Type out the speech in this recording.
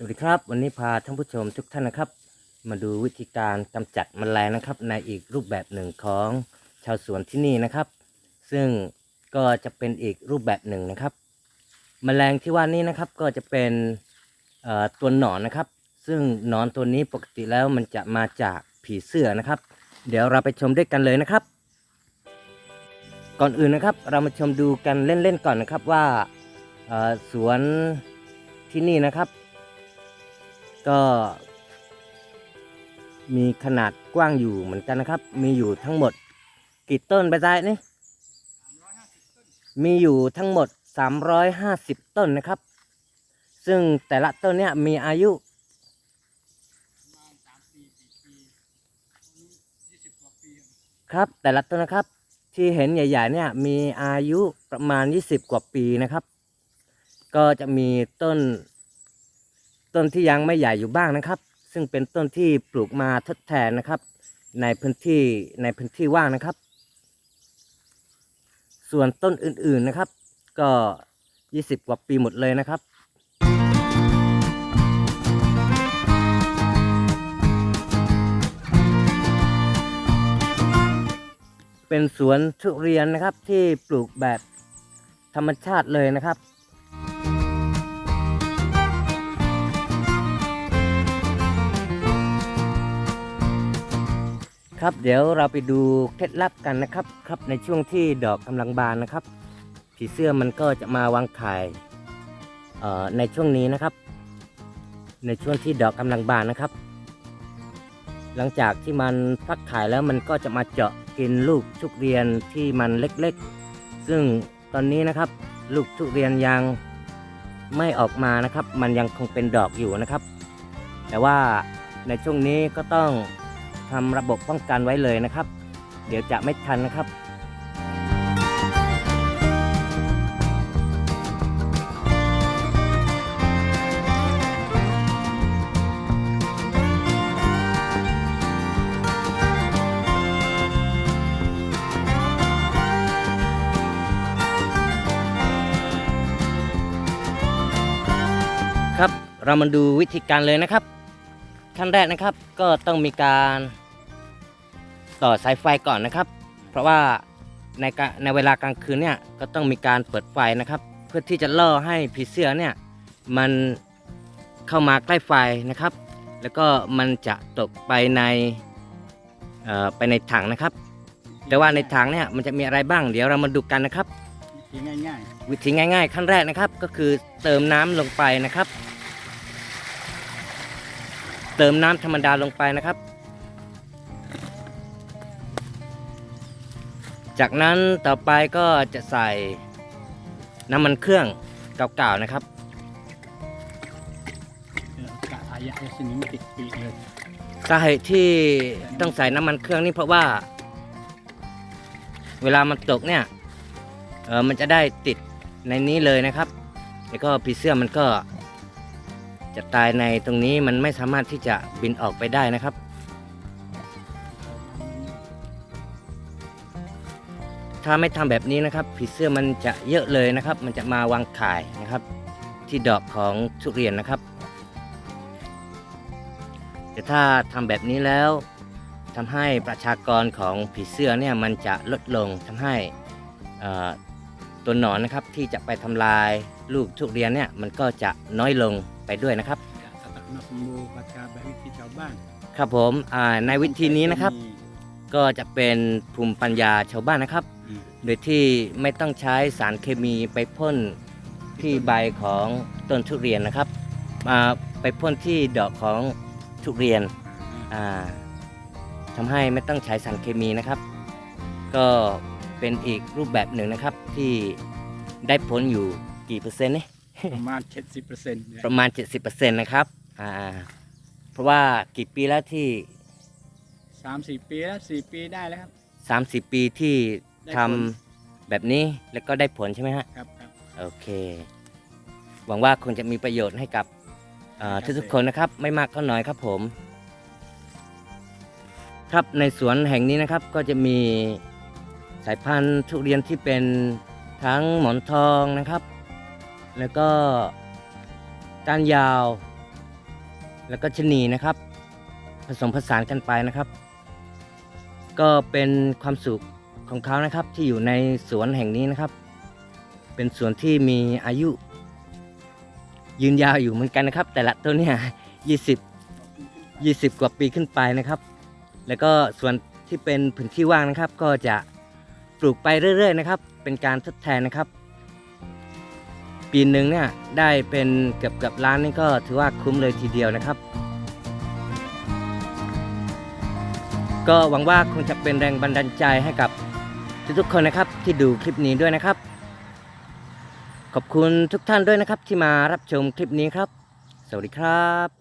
สวัสดีครับ วันนี้พาท่านผู้ชมทุกท่านนะครับ มาดูวิธีการกำจัดแมลงนะครับ ในอีกรูปแบบหนึ่งของชาวสวนที่นี่นะครับ ซึ่งก็จะเป็นอีกรูปแบบหนึ่งนะครับแมลงที่ว่านี้นะครับก็จะเป็นตัวหนอนนะครับ ซึ่งหนอนตัวนี้ปกติแล้วมันจะมาจากผีเสื้อนะครับ เดี๋ยวเราไปชมด้วยกันเลยนะครับ ก่อนอื่นนะครับ เรามาชมดูกันเล่นๆก่อนนะครับว่าสวนที่นี่นะครับ ก็มีขนาดกว้างอยู่เหมือนกันนะครับ มีอยู่ทั้งหมดกี่ต้นไปได้นี่มีอยู่ทั้งหมด 350 ต้นนะครับ ซึ่งแต่ละต้นเนี่ยมีอายุครับ แต่ละต้นนะครับที่เห็นใหญ่ๆเนี่ยมีอายุประมาณ 20 กว่าปีนะครับ ก็จะมีต้น ต้นที่ยังไม่ใหญ่อยู่บ้างนะครับ ซึ่งเป็นต้นที่ปลูกมาทดแทนนะครับ ในพื้นที่ในพื้นที่ว่างนะครับ ส่วนต้นอื่นๆนะครับ ก็ 20 กว่าปีหมดเลยนะครับเป็นสวนทุเรียนนะครับที่ปลูกแบบธรรมชาติเลยนะครับ ครับเดี๋ยวเราไปดูเคล็ดลับกันนะครับครับในช่วงที่ดอกกำลังบานนะครับ ผีเสื้อมันก็จะมาวางไข่เอ่อในช่วงนี้นะครับ ในช่วงที่ดอกกำลังบานนะครับ หลังจากที่มันฟักไข่แล้วมันก็จะมาเจาะกินลูกทุเรียนที่มันเล็กๆ ซึ่งตอนนี้นะครับ ลูกทุเรียนยังไม่ออกมานะครับ มันยังคงเป็นดอกอยู่นะครับ แต่ว่าในช่วงนี้ก็ต้อง ทำระบบป้องกันไว้เลยนะครับ เดี๋ยวจะไม่ทันนะครับครับ เรามาดูวิธีการเลยนะครับ ขั้นแรกนะครับ ก็ต้องมีการต่อสายไฟก่อนนะครับ เพราะว่าในกะในเวลากลางคืนเนี่ยก็ต้องมีการเปิดไฟนะครับ เพื่อที่จะล่อให้ผีเสื้อเนี่ยมันเข้ามาใกล้ไฟนะครับ แล้วก็มันจะตกไปในเอ่อไปในถังนะครับ แต่ว่าในถังเนี่ยมันจะมีอะไรบ้าง เดี๋ยวเรามาดูกันนะครับทีง่ายวิธีง่ายๆ ขั้นแรกนะครับ ก็คือเติมน้ำลงไปนะครับ เติมน้ำธรรมดาลงไปนะครับ จากนั้นต่อไปก็จะใส่น้ำมันเครื่องเก่าๆนะครับๆเออกะอายะสนิมติดปีกเลยสาเหตุที่ต้องใส่น้ำมันเครื่องนี่เพราะว่า เวลามันตกเนี่ยเออมันจะได้ติดในนี้เลยนะครับ แล้วก็ผีเสื้อมันก็ จะตายในตรงนี้มันไม่สามารถที่จะบินออกไปได้นะครับ ถ้าไม่ทำแบบนี้นะครับ ผีเสื้อมันจะเยอะเลยนะครับ มันจะมาวางข่ายนะครับ ที่ดอกของทุเรียนนะครับ แต่ถ้าทำแบบนี้แล้วทำให้ประชากรของผีเสื้อเนี่ยมันจะลดลงทำให้อ่อ ตัวหนอนนะครับที่จะไปทำลายลูกทุเรียนเนี่ยมันก็จะน้อยลงไปด้วยนะครับตักนกมูปากกาแบบวิธีชาวบ้านครับผมในวิธีนี้นะครับ ก็จะเป็นภูมิปัญญาชาวบ้านนะครับ โดยที่ไม่ต้องใช้สารเคมีไปพ่นที่ใบของต้นทุเรียนนะครับมาไปพ่นที่ดอกของทุเรียนอ่าทำให้ไม่ต้องใช้สารเคมีนะครับ ก็ เป็นอีกรูปแบบหนึ่งนะครับที่ได้ผลอยู่กี่เปอร์เซ็นต์นี่ประมาณเจ็ดสิบเปอร์เซ็นต์ประมาณ 70%นะครับอ่าเพราะว่ากี่ปีแล้วที่ สามสี่ปีแล้วสี่ปีได้แล้วครับ 30 ปีที่ได้ทผลำแบบนี้แล้วก็ได้ผลใช่ไหมฮะ ครับครับ โอเค หวังว่าคงจะมีประโยชน์ให้กับเอ่อครับ ทุกๆคนนะครับ ไม่มากก็น้อยครับผม ครับในสวนแห่งนี้นะครับก็จะมีสายพันธุ์ทุเรียนที่เป็นทั้งหมอนทองนะครับ แล้วก็ก้านยาว แล้วก็ชนีนะครับ ผสมผสานกันไปนะครับ ก็เป็นความสุขของเขานะครับที่อยู่ในสวนแห่งนี้นะครับ เป็นสวนที่มีอายุ ยืนยาวอยู่เหมือนกันนะครับ แต่ละต้นเนี่ย20 20กว่าปีขึ้นไปนะครับ แล้วก็ส่วนที่เป็นพื้นที่ว่างนะครับ ก็จะ ปลูกไปเรื่อย ๆ นะครับ เป็นการทดแทนนะครับ ปีหนึ่งเนี่ยได้เป็นเกือบเกือบล้านนี่ก็ถือว่าคุ้มเลยทีเดียวนะครับ ก็หวังว่าคงจะเป็นแรงบันดาลใจให้กับทุกๆคนนะครับที่ดูคลิปนี้ด้วยนะครับ ขอบคุณทุกท่านด้วยนะครับที่มารับชมคลิปนี้ครับ สวัสดีครับ